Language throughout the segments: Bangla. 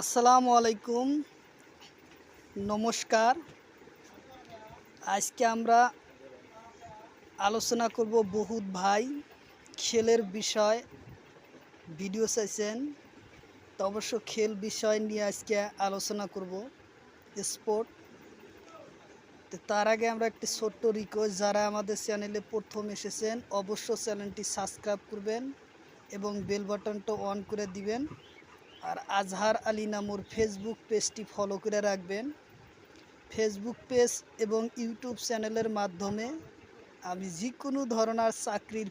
আসসালামু আলাইকুম। নমস্কার। আজকে আমরা আলোচনা করব বহুত ভাই খেলের বিষয়, ভিডিও চাইছেন, তো অবশ্য খেল বিষয় নিয়ে আজকে আলোচনা করব, স্পোর্ট। তো তার আগে আমরা একটি ছোট্ট রিকোয়েস্ট যারা আমাদের চ্যানেলে প্রথম এসেছেন, অবশ্য চ্যানেলটি সাবস্ক্রাইব করবেন এবং বেল বাটনটা অন করে দিবেন। আর আজহার আলী নামুর ফেসবুক পেজটি ফলো করে রাখবেন। ফেসবুক পেজ এবং ইউটিউব চ্যানেলের মাধ্যমে আমি যে কোনো ধরনের চাকরির,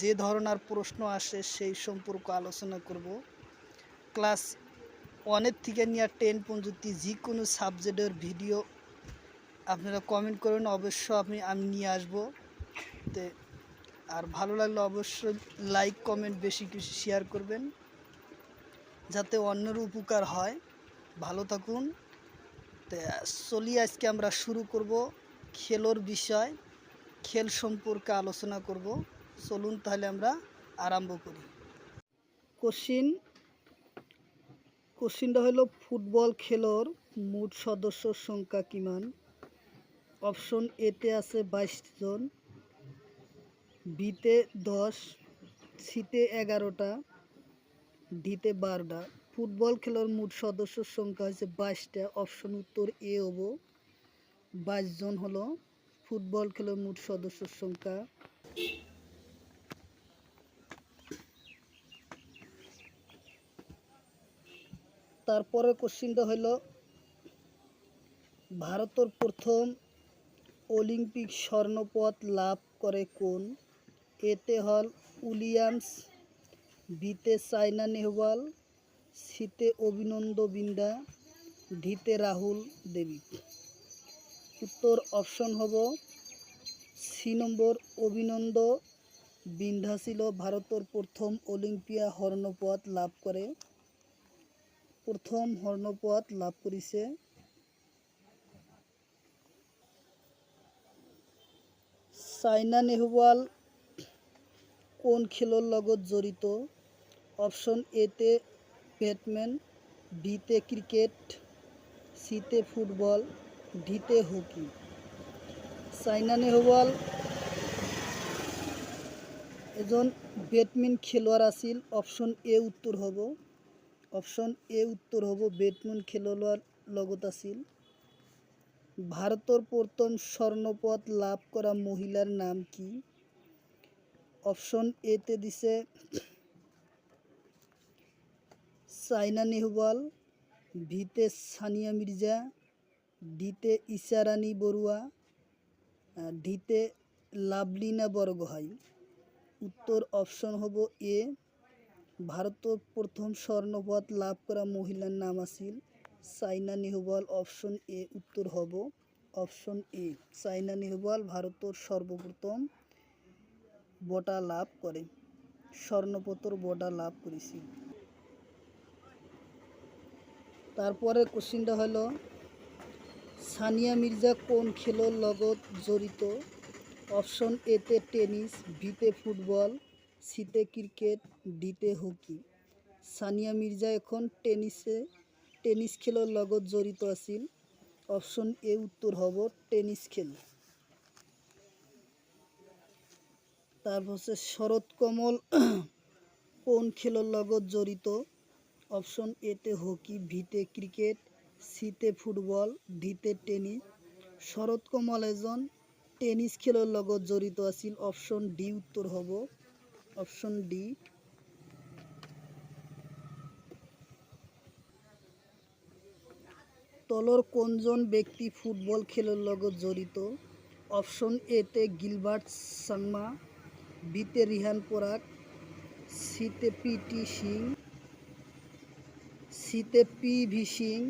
যে ধরনের প্রশ্ন আসে সেই সম্পর্ক আলোচনা করব। ক্লাস ওয়ানের থেকে নিয়ে টেন পর্যন্ত যে কোনো সাবজেক্টের ভিডিও আপনারা কমেন্ট করুন অবশ্য আপনি আমি নিয়ে আসব। তে আর ভালো লাগলে অবশ্যই লাইক কমেন্ট বেশি বেশি শেয়ার করবেন। যাতে অন্যের উপকার হয়। ভালো থাকুন। তো, চলি আজকে আমরা শুরু করব খেলোর বিষয়। খেল সম্পর্কে আলোচনা করব। চলুন তাহলে আমরা আরম্ভ করি। কোশ্চিন, কোশ্চিনটা হলো ফুটবল খেলোর মোট সদস্য সংখ্যা কিমান? অপশন এতে আছে বাইশ জন বিতে দশ সিতে এগারোটা ডিতে বারোটা ফুটবল খেলার মোট সদস্যর সংখ্যা হচ্ছে বাইশটা। অপশন উত্তর এ হব। বাইশ জন হলো ফুটবল খেলার মোট সদস্যর সংখ্যা। তারপরে কোশ্চিনটা হইল, ভারতের প্রথম অলিম্পিক স্বর্ণপদ লাভ করে কোন? এতে হল উইলিয়ামস বিতে সাইনা নেহওয়াল, সিতে অভিনন্দ বিন্দা ধিতে রাহুল দেবী। উত্তর অপশন হব সি নম্বর অভিনন্দ বিন্ধা ছিল ভারতের প্রথম অলিম্পিয়া স্বর্ণপদ লাভ করে। প্রথম স্বর্ণপদ লাভ করেছে। সাইনা নেহওয়াল কোন খেলৰ লগত জড়িত? অপশন এতে ব্যাটম্যান বিতে ক্রিকেট সিতে ফুটবল ডিতে হকি। সাইনা নেহওয়াল এজন বেটমিন খেলোয়াড় আছিল। অপশন এ উত্তর হ'ব। অপশন এ উত্তর হ'ব বেটমিন খেলোয়াড় লগত আছিল। ভারতের প্রথম স্বর্ণপদ লাভ করা মহিলার নাম কি? অপশন এতে দিছে সাইনা নেহওয়াল, ভিতে সানিয়া মির্জা, ডিতে ইশারানী বড়ুয়া, ডিতে লাভলিনা বরগোহাই। উত্তর অপশন হব এ। ভারতের প্রথম স্বর্ণপদ লাভ করা মহিলার নাম আছিল। সাইনা নেহওয়াল অপশন এ উত্তর হব। অপশন এ, সাইনা নেহওয়াল ভারতের সর্বপ্রথম বটা লাভ করে। স্বর্ণপত্র বটা লাভ করেছি তারপরে কোশ্চিনটা হলো, সানিয়া মির্জা কোন খেলোর লগত জড়িত? অপশন এতে টেনিস বিতে ফুটবল সিতে ক্রিকেট ডিতে হকি। সানিয়া মির্জা এখন টেনিসে, টেনিস খেলোর লগত জড়িত আছিল। অপশন এ উত্তর হব, টেনিস খেল। তারপর হচ্ছে শরৎ কমল, কোন খেলোর লগত জড়িত? অপশন এতে হকি ভিতে ক্রিকেট সিতে ফুটবল ডিতে টেনিস। শরৎ কমল এজন টেনিস খেলোর লগত জড়িত আছিল। অপশন ডি উত্তর হব। Option D. তলর কোনজন ব্যক্তি ফুটবল খেলার লগত জড়িত? অপশন এতে গিলবার্ট সাংমা বিতে রিহান পরাগ সিতে পিটি সিং সিতে পি ভি সিং,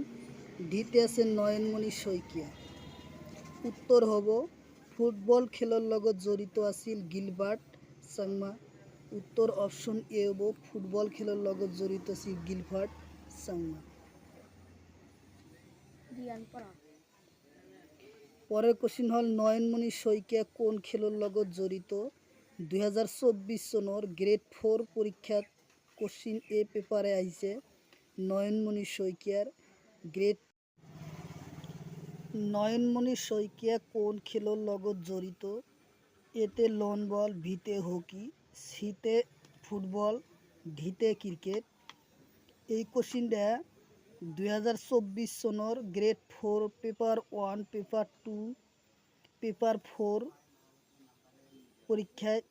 ডিতে আছে নয়নমণি শইকীয়া। উত্তর হব, ফুটবল খেলার লগত জড়িত আছিল গিলবার্ট সাংমা। উত্তর অপশন এ হব, ফুটবল খেলার লগত জড়িত আছিল গিলবার্ট সাংমা। পরের কোশ্চিন হল, নয়নমণি শইকীয়া কোন খেলৰ লগত জড়িত? দুহেজাৰ চৌব্বিছ চনৰ গ্ৰেড ফ'ৰ পৰীক্ষাত কোশ্চিন এ পেপাৰে আহিছে। নয়নমণি শইকিয়ার গ্রেট নয়নমণি শইকিয়া কোন খেলোর লগত জড়িত? এতে লন বল, ভিতে হকি, সিতে ফুটবল, ঢিতে ক্রিকেট। এই কোশ্চিনটা দুই হাজার চব্বিশ সনের grade four, paper one, paper two, paper four পরীক্ষায়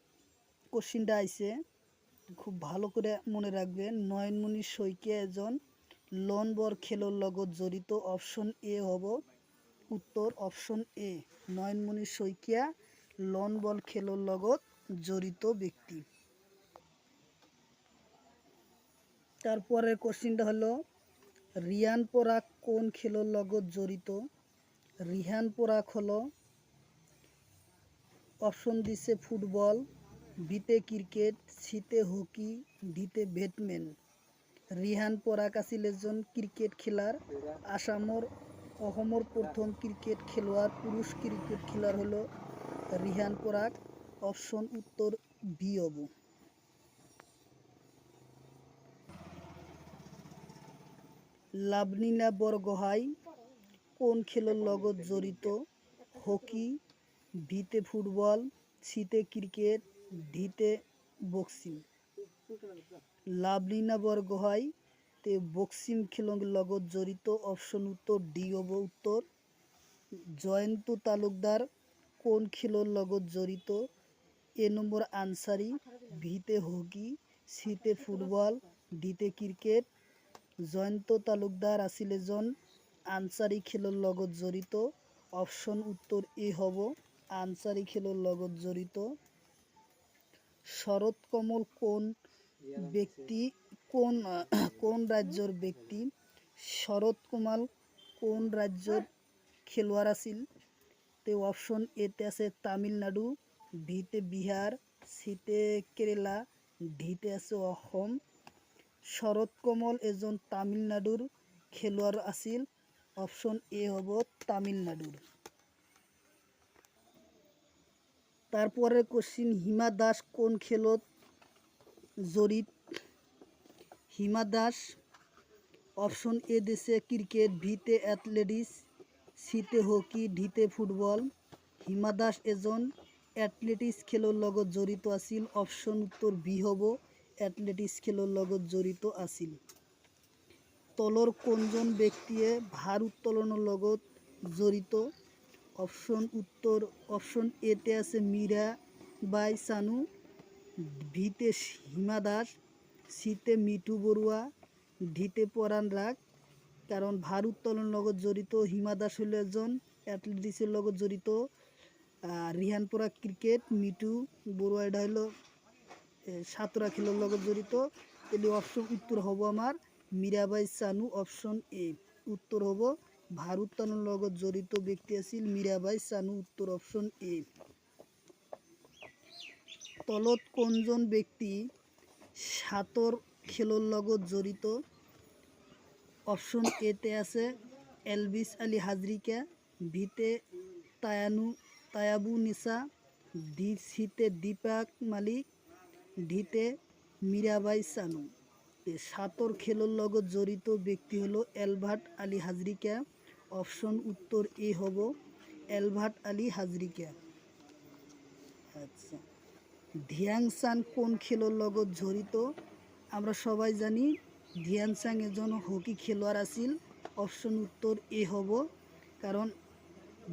কোশ্চিনটা আইছে। খুব ভালো করে মনে রাখবেন, নয়নমণি শইকিয়া এজন লন বর খেলোর লগত জড়িত অপশন এ হব। উত্তর option A Nayanmoni Saikia lawn ball খেলোর লগত জড়িত ব্যক্তি। তারপরের কোশ্চিনটা হলো, রিয়ান পরাগ কোন খেলোর লগত জড়িত? রিহান পরাগ হলো অপশন দিছে ফুটবল। বিতে ক্রিকেট, সিতে হকি, ডিতে ব্যাটম্যান রিহান পরাগ আছিল এজন ক্রিকেট খেলার আসামৰ অসমৰ প্ৰথম ক্ৰিকেট খেলুৱাৰ পুৰুষ ক্ৰিকেট খেলাৰ হলো ৰিহান পৰাগ অপশন উত্তর বি হব লাভলিনা বৰগোহাঁই কোন খেলৰ লগত জড়িত? হকি ভিতে ফুটবল, সিতে ক্রিকেট ডিতে বক্সিং। লাভলিনা বৰগোহাঁই তে বক্সিং খেলৰ লগত জড়িত অপশন উত্তর ডি হব উত্তর। জয়ন্ত তালুকদার কোন খেলৰ লগত জড়িত? এ নম্বর আনসারি, ভিতে হকি, সিতে ফুটবল, ডিতে ক্রিকেট। জয়ন্ত তালুকদার আছিল এজন আনসারি খেলৰ লগত জড়িত। অপশন উত্তর এ হব আনসারি খেলৰ লগত জড়িত। শরৎ কমল কোন ব্যক্তি, কোন কোন রাজ্যৰ ব্যক্তি? শরৎ কমল কোন রাজ্যৰ খেলুৱাড় আছিল? তে অপশন এতে আছে তামিলনাডু বিতে বিহার সিতে কেরালা ডিতে আছে অসম। শরৎ কমল এজন তামিলনাডুৰ খেলুৱাড় আছিল। অপশন এ হ'ব তামিলনাডুৰ তারপরে কোশ্চিন হিমা দাস কোন খেলত? জড়িত হিমা দাস অপশন এ দিছে ক্রিকেট ভিতে অ্যাথলেটিক্স সিতে হকি ডিতে ফুটবল হিমা দাস এজন এথলেটিক্স খেলৰ লগত জড়িত আছিল। অপশন উত্তৰ বি হ'ব এথলেটিক্স খেলৰ লগত জড়িত আছিল। তলৰ কোনজন ব্যক্তিয়ে ভাৰ উত্তোলনৰ লগত জড়িত? অপশন উত্তর অপশন এতে আছে মীরা বাই সানু, ভিতে হিমা দাস, সিতে মিঠু বড়ুয়া ঢিতে পরাণ রাগ। কারণ ভার উত্তোলনের লগত জড়িত, হিমা দাস হল এজন অ্যাথলেটিক্সের লগত জড়িত রিহানপুরা ক্রিকেট মিটু বড়ুয়া এটা হলো সাঁতরা খেলার লগত জড়িত। তাহলে অপশন উত্তর হব আমার মীরাবাই সানু অপশন এ উত্তর হব। ভারুত্তানোর লগত জড়িত ব্যক্তি আছিল মীরাবাই সানু উত্তর অপশন এ। তলত কোনজন ব্যক্তি সাঁতর খেলৰ লগত জড়িত? অপশন এতে আছে এলভিস আলী হাজরিকা ভিতে তায়ানু, তায়াবু নিসা ডি সিতে দীপাক মালিক ডিতে মীরাবাই সানু সাঁতর খেলৰ লগত জড়িত ব্যক্তি হলো এলভার্ট আলী হাজরিকা অপশন উত্তর এ হব এলভার্ট আলী হাজরিকা। আচ্ছা। ধ্যানচান কোন খেলৰ লগত জড়িত? আমরা সবাই জানি ধ্যানচাং এজন হকি খেলোয়াড় আছিল অপশন উত্তর এ হ'ব কাৰণ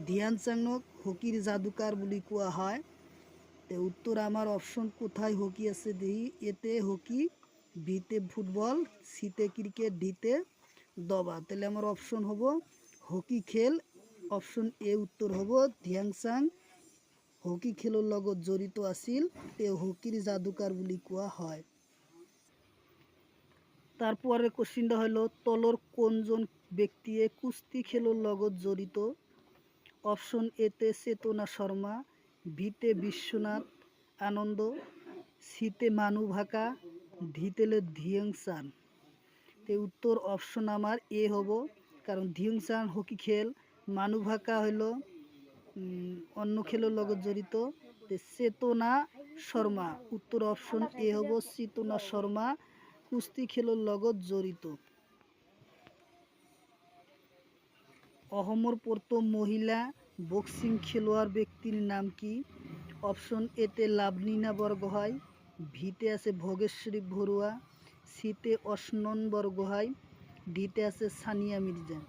ধ্যানচাঙক হকিৰ যাদুকাৰ বুলি কোৱা হয়। তে উত্তর আমার অপশন কোথায় হকি আছে দেহি এতে হকি বিতে ফুটবল, সিতে ক্রিকেট, ডিতে দবা। তাহলে আমার অপশন হব হকি খেল, অপশন এ উত্তর হব ধ্যানচাং হকি খেলৰ লগত জড়িত আছিল, তেওঁ হকিৰ যাদুকাৰ বুলি কোৱা হয়। তারপরে কোশ্চিনটা হলো তলর কোনজন ব্যক্তিয়ে কুস্তি খেলোর লগত জড়িত? অপশন এতে চেতনা শর্মা ভিতে বিশ্বনাথ আনন্দ সিতে মানু ভাকা ধিতেলে ধিয়ংসান। তে উত্তর অপশন আমার এ হব। কারণ ধিংসান হকি খেল মানুভাকা হইল অন্য খেলের লগত জড়িত। চেতনা শর্মা, উত্তর অপশন এ হব চেতনা শর্মা, কুস্তি খেলের লগত জড়িত। অহমর প্রথম মহিলা বক্সিং খেলোয়াড় ব্যক্তির নাম কি? অপশন এতে লাভলিনা বর্গ ভিতে আছে ভোগেশ্বরী বড়ুয়া সিতে অশ্নন বর্গ ডিতে আছে সানিয়া মির্জা।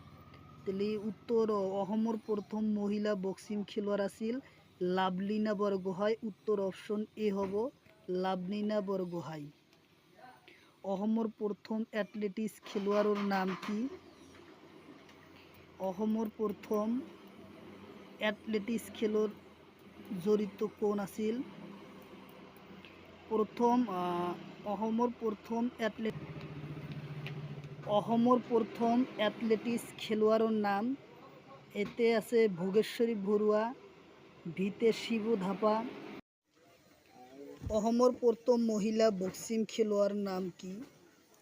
তাহলে উত্তর অহমর প্রথম মহিলা বক্সিং খেলোয়াড় আছিল লাভলিনা বরগোহাই। উত্তর অপশন এ হব লাভলিনা বরগোহাই। অহমর প্রথম অ্যাথলেটিক্স খেলোয়াড়ের নাম কি? অহমর প্রথম অ্যাথলেটিক্স খেলোর জড়িত কোন আছিল? প্রথম আহ, অহমর প্রথম অহমর প্রথম অ্যাথলেটিক্স খেলোয়াড়ের নাম। এতে আছে ভোগেশ্বরী বড়ুয়া ভিতে শিবু ধাপা। অহমর প্রথম মহিলা বক্সিং খেলোয়াড় নাম কি?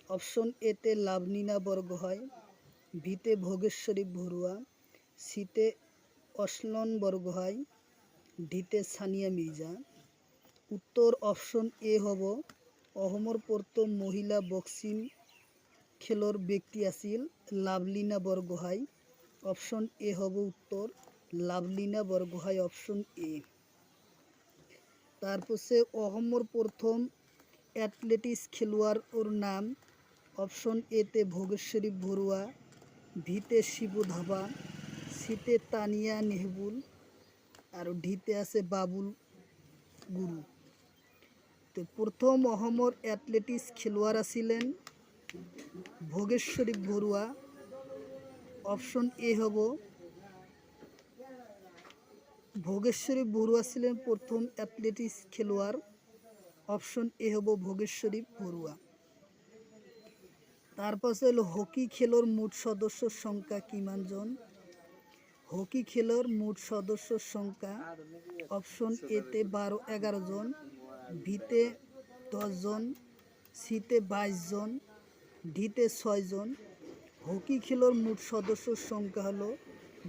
অপশন এতে লাভনিনা বরগোহাই ভিতে ভোগেশ্বরী বড়ুয়া সিতে অশ্লন বরগোহাই ডিতে সানিয়া মির্জা। উত্তর অপশন এ হব, অহমর প্রথম মহিলা বক্সিং খেলোর ব্যক্তি আছিল লাভলিনা বরগোহাই অপশন এ হব উত্তর লাভলিনা বরগোহাই অপশন এ। তারপর সে অহমর প্রথম অ্যাথলেটিক্স খেলোয়াড় ওর নাম অপশন এতে ভোগেশ্বরী বড়ুয়া ভিতে শিবু ধাবা সিতে তানিয়া নেহবুল আর ডিতে আছে বাবুল গুরু তো প্রথম অহমর অ্যাথলেটিক্স খেলোয়াড় ছিলেন ভোগেশ্বরী বড়ুয়া অপশন এ হব। ভোগেশ্বরী বড়ুয়া ছিলেন প্রথম অ্যাথলেটিক্স খেলোয়াড়। অপশন এ হব ভোগেশ্বরী বড়ুয়া তারপর হলো হকি খেলোর মোট সদস্যর সংখ্যা কিমান জন? হকি খেলোর মোট সদস্যর সংখ্যা অপশন এতে বারো, এগারো জন বিতে দশ জন সিতে বাইশ জন ডিতে ছয় জন, হকি খেলোর মোট সদস্যর সংখ্যা হলো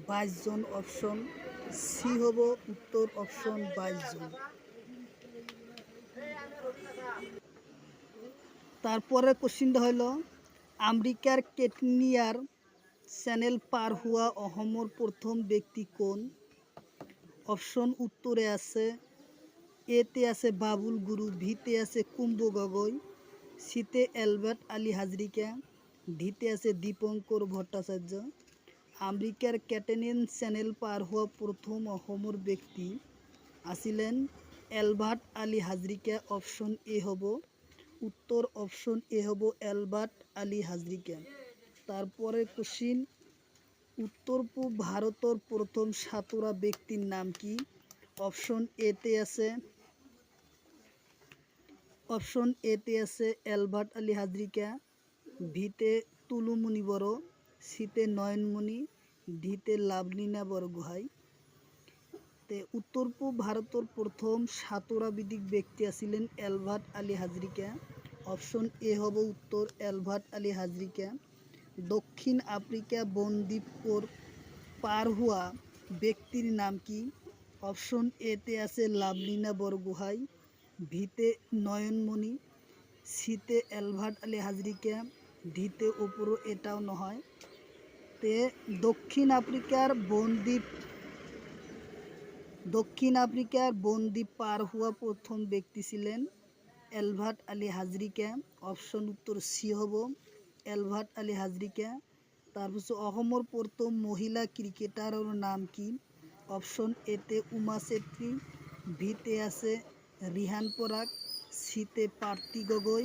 বাইশ জন অপশন সি হব উত্তর অপশন বাইশ জন। তারপরে কোশ্চিনটা হলো আমেরিকার কেটনিয়ার চ্যানেল পার হওয়া অহমর প্রথম ব্যক্তি কোন? অপশন উত্তরে আছে, এতে আছে বাবুল গুরু, ভিতে আছে কুম্ভ গগৈ সিতে অ্যালবার্ট আলী হাজরিকা ডিতে আছে দীপঙ্কর ভট্টাচার্য। আমেরিকার ক্যাটেনিয়ান চ্যানেল পার হওয়া প্রথম অসমর ব্যক্তি আছিলেন Albert Ali Hazarika. Option A হব। উত্তর অপশন এ হব অ্যালবার্ট আলী হাজরিকা। তারপরে কোশ্চিন, উত্তর পূব ভারতের প্রথম সাঁতোরা ব্যক্তির নাম কি? অপশন এতে আছে অপশন এতে আছে অ্যালবার্ট আলী হাজরিকা ভিতে তুলুমণি বড় সিতে নয়নমণি ডিতে লাভলিনা বরগোহাই। তে উত্তর পূব ভারতের প্রথম সাঁতোরাবিদিক ব্যক্তি আছিলেন Albert Ali Hazarika. Option A হব উত্তর অ্যালবার্ট আলী হাজরিকা। দক্ষিণ আফ্রিকা বনদ্বীপর পার হওয়া ব্যক্তির নাম কি? অপশন এতে আছে লাভলিনা বরগুহাই। ভিতে নয়নমণি, সিতে অ্যালবার্ট আলী হাজরিকা ডিতে ওপরও এটাও নহয়। তে দক্ষিণ আফ্রিকার বনদ্বীপ দক্ষিণ আফ্রিকার বনদ্বীপ পার হওয়া প্রথম ব্যক্তি ছিলেন অ্যালবার্ট আলী হাজরিকা অপশন উত্তর সি হব। অ্যালবার্ট আলী হাজরিকা তাৰপিছত অসমৰ প্ৰথম মহিলা ক্ৰিকেটাৰৰ নাম কি? অপশ্যন এতে উমা চেত্ৰী ভিতে আছে ৰিহান পৰাগ শীতে পাৰ্থী গগৈ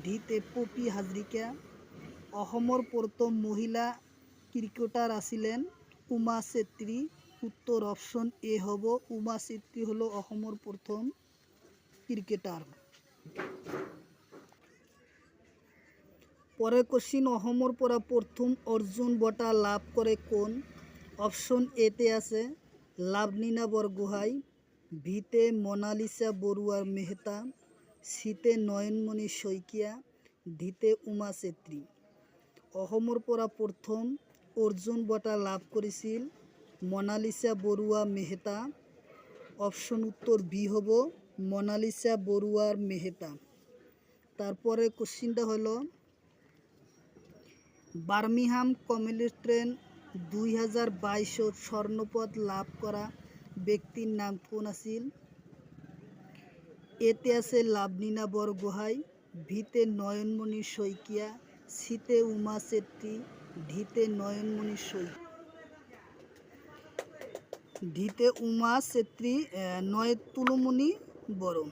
ডিতে পপী হাজৰিকা অসমৰ প্ৰথম মহিলা ক্রিকেটার আছিলেন উমা চেত্ৰী উত্তর অপশন এ হব, উমা চেত্ৰী হলো অসমৰ প্রথম ক্রিকেটার পরের কোশ্চিন অসমৰ পৰা প্ৰথম অৰ্জুন বঁটা লাভ কৰে কোন? অপশ্যন এতে আছে, লাভনীনা বৰগোহাঁই। ভিতে মনালিসা বৰুৱাৰ মেহতা চিতে নয়নমণি শইকীয়া ডিতে উমা চেত্ৰী অসমৰ পৰা প্ৰথম অৰ্জুন বঁটা লাভ কৰিছিল মনালিসা বৰুৱা মেহতা। অপশন উত্তর বি হব মনালিসা বড়ুয়ার মেহতা। তারপরে কোশ্চিনটা হলো, বার্মিহাম কমিউনিটি ট্রেন দুই হাজার বাইশত স্বর্ণপদ লাভ করা ব্যক্তির নাম কোন আছিল? এতে আছে লাভনীনা বরগোহাই, ভিতে নয়নমণি শইকিয়া শীতে উমা চেত্রী ঢিতে নয়নমণি শইকিয়া ঢিতে উমা চেত্রী নয় তুলমণি বড়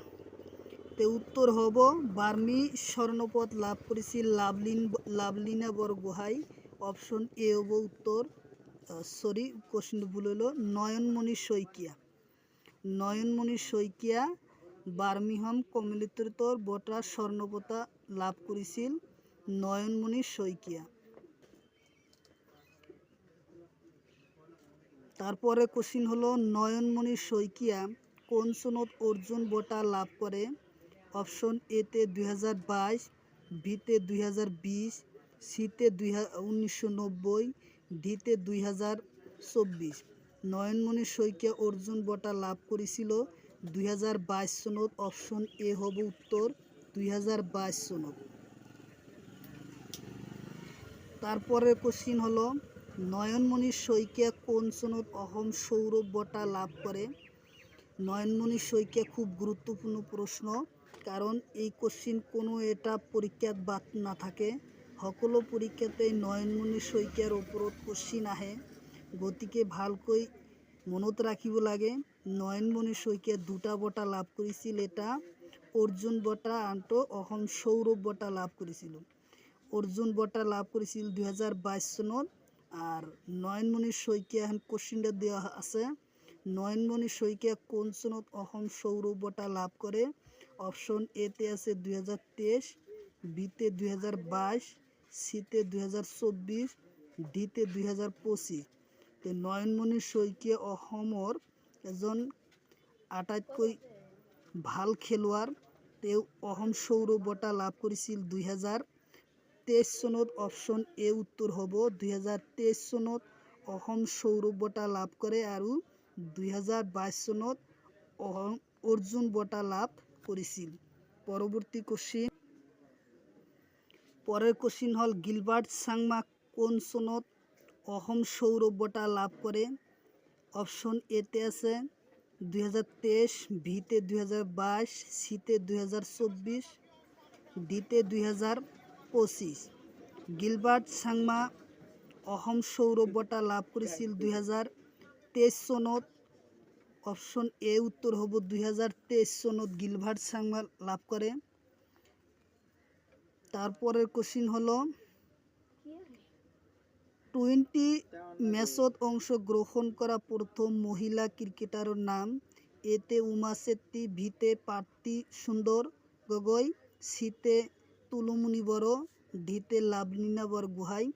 তে উত্তর হব, বার্মি স্বর্ণপদ লাভ করেছিল লাভলিন লাভলিনা বরগোহাই, অপশন এ হব উত্তর। সরি কোশ্চেন ভুল হলো। নয়নমণি শইকিয়া। নয়নমণি শইকিয়া বার্মিহাম কমিলিতর বটা স্বর্ণপতা লাভ করেছিল নয়নমণি শইকিয়া। তারপরে কোশ্চিন হলো, নয়নমণি শইকিয়া কোন সনদ অর্জুন বটা লাভ করে? অপশন এতে দুই হাজার বাইশ বিতে দুই হাজার বিশ সিতে দুই উনিশশো নব্বই ডিতে দুই চব্বিশ। নয়নমণি শইকিয়া অর্জুন বটা লাভ করেছিল দুই হাজার বাইশ সনদ। অপশন এ হব উত্তর, দুই হাজার বাইশ সনদ। তারপরের কোশ্চিন হলো, নয়নমণি শইকিয়া কোন সনদ অহম সৌরভ বটা লাভ করে? নয়নমণি শইকিয়া খুব গুরুত্বপূর্ণ প্রশ্ন, কারণ এই কোশ্চিন কোনো এটা পরীক্ষাত বাদ না থাকে। সকলো পৰীক্ষাতে নয়নমণি শইকীয়াৰ ওপৰত কোশ্চিন আহে। গতিকে ভালকৈ মনত ৰাখিব লাগে। নয়নমণি শইকীয়া দুটা বঁটা লাভ কৰিছিল। এটা অৰ্জুন বঁটা, আনটো অসম সৌৰভ বঁটা লাভ কৰিছিল। অৰ্জুন বঁটা লাভ কৰিছিল দুহেজাৰ বাইছ চনত। আর নয়নমণি শইকীয়া এখন কোশ্চিনটা দেওয়া আছে। নয়নমণি শইকীয়া কোন চনত অসম সৌরভ বঁটা লাভ করে অপশন এতে আছে দুই হাজার তেইশ বিতে দুই হাজার বাইশ সিতে দুই হাজার চব্বিশ, ডিতে দুই হাজার পঁচিছ নয়নমণি শইকীয়া অসমৰ এজন আটাইতকৈ ভালো খেলুৱৈৰ। তেওঁ অসম সৌৰভ বঁটা লাভ কৰিছিল দুই হাজাৰ তেইছ চনত। অপশ্যন এ উত্তৰ হ'ব। দুই হাজাৰ তেইছ চনত অসম সৌৰভ বঁটা লাভ কৰে আৰু দুই হাজাৰ বাইছ চনত অসম অৰ্জুন বঁটা লাভ কৰিছিল। পৰৱৰ্তী কোশ্চিন পরের কোশ্চিন হল, গিলবার্ট সাংমা কোন সনত অসম সৌরভ বঁটা লাভ করে? অপশন এতে আছে, দুই হাজার তেইশ, ভিতে দুই হাজার বাইশ, সিতে দুই হাজার চব্বিশ, ডিতে দুই হাজার পঁচিছ গিলবার্ট সাংমা অসম সৌৰভ বঁটা লাভ কৰিছিল দুই হাজাৰ তেইছ চনত অপশ্যন এ উত্তৰ হ'ব, দুই হাজাৰ তেইছ চনত গিলবার্ট সাংমা লাভ কৰে তারপরের কোশ্চিন হলো টোয়েন্টি ম্যাচত অংশগ্রহণ করা প্রথম মহিলা ক্রিকেটারের নাম, এতে উমা চেত্রী ভিতে পার্থী সুন্দর, গগৈ, সিতে তুলুমণি বড়, ডিতে লাভলীনা বৰগোহাঁই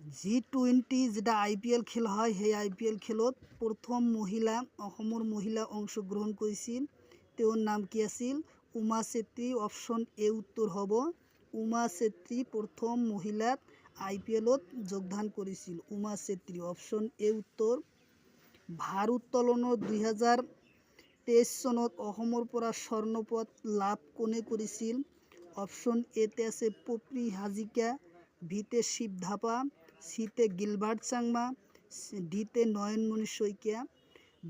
জি টুৱেণ্টি যেটা আই পি এল খেল হয়, সেই আই পি এল খেলত প্ৰথম মহিলা, অসমৰ মহিলা অংশগ্ৰহণ কৰিছিল। তেওঁৰ নাম কি আছিল? উমা চেত্ৰী অপশ্যন এ উত্তৰ হ'ব। উমা চেত্ৰী প্ৰথম মহিলাত আই পি এলত যোগদান কৰিছিল উমা চেত্ৰী অপশ্যন এ উত্তৰ ভাৰ উত্তোলনৰ দুই হাজাৰ তেইছ চনত অসমৰ পৰা স্বৰ্ণপদ লাভ কোনে কৰিছিল অপশ্যন এতে আছে পপী হাজিকা, ভিতে শিৱ ধাপা, সিতে গিলবার্ট চাংমা, ডিতে নয়নমণি শইকীয়া।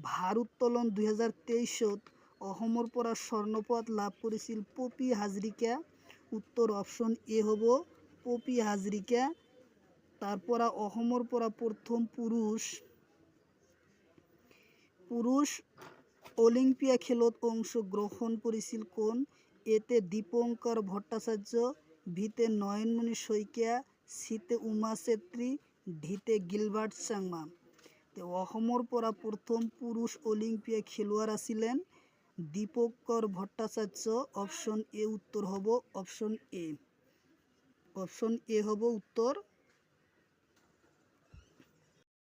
ভাৰ উত্তোলন দুই হাজাৰ তেইছত অসমৰ পৰা স্বৰ্ণপদ লাভ কৰিছিল পপী হাজৰিকা। উত্তৰ অপশ্যন এ হ'ব পপী হাজৰিকা। তাৰ পৰা অসমৰ পৰা প্ৰথম পুৰুষ পুৰুষ অলিম্পিয়া খেলত অংশগ্রহণ করেছিল কোন? এতে দীপঙ্কর ভট্টাচার্য ভিতে নয়নমণি শইকীয়া সিতে উমা চেত্ৰী ঢিতে গিলবাৰ্ট চাংমা। অসমৰ পৰা প্ৰথম পুৰুষ অলিম্পিয়া খেলুৱৈ আছিলেন দীপঙ্কৰ ভট্টাচার্য অপশন এ উত্তর হ'ব অপশন এ অপশন এ হ'ব উত্তৰ